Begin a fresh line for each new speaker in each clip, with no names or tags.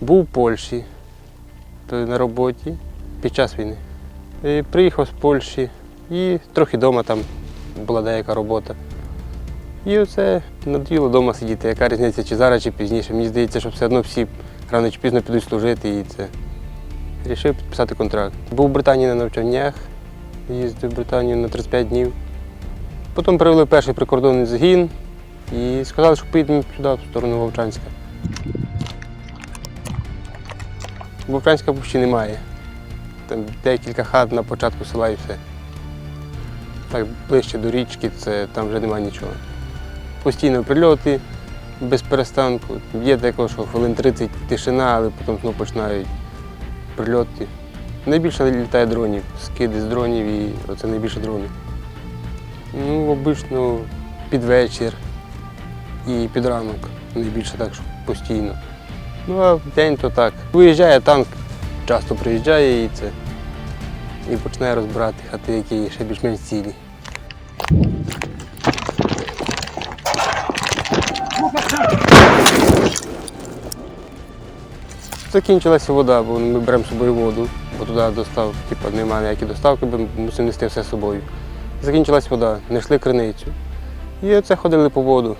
Був у Польщі на роботі під час війни. І приїхав з Польщі і трохи вдома там була деяка робота. І оце надоїло вдома сидіти. Яка різниця, чи зараз, чи пізніше. Мені здається, що все одно всі рано чи пізно підуть служити і це. Рішив підписати контракт. Був в Британії на навчаннях, їздив в Британію на 35 днів. Потім привели перший прикордонний загін і сказали, що поїдемо сюди, в сторону Вовчанська. Вовчанська взагалі немає. Там декілька хат на початку села і все. Так ближче до річки, це там вже немає нічого. Постійно прильоти без перестанку. Є також, що хвилин 30 тишина, але потім знову починають прильоти. Найбільше літає дронів, скиди з дронів і оце найбільше дронів. Ну, обично під вечір і під ранок. Найбільше так, що постійно. Ну а в день то так. Виїжджає танк, часто приїжджає і це. І починає розбирати хати, які ще більш-менш цілі. Закінчилася вода, бо ми беремо з собою воду, бо туди достав, типу, немає ніякої доставки, бо мусимо нести все з собою. Закінчилась вода, знайшли криницю. І оце ходили по воду.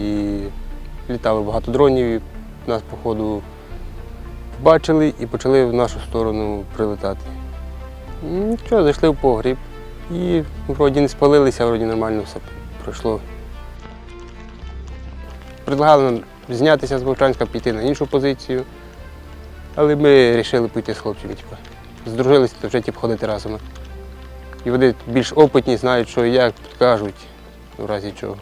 І літало багато дронів, нас, походу, побачили і почали в нашу сторону прилетати. Нічого, зайшли в погріб. І вроді не спалилися, вроді нормально все пройшло. Предлагали нам знятися з Вовчанська, піти на іншу позицію. Але ми вирішили піти з хлопцями. Типу. Здружилися, то вже типу, ходити разом. І вони більш опитні, знають, що і як, підкажуть, в разі чого.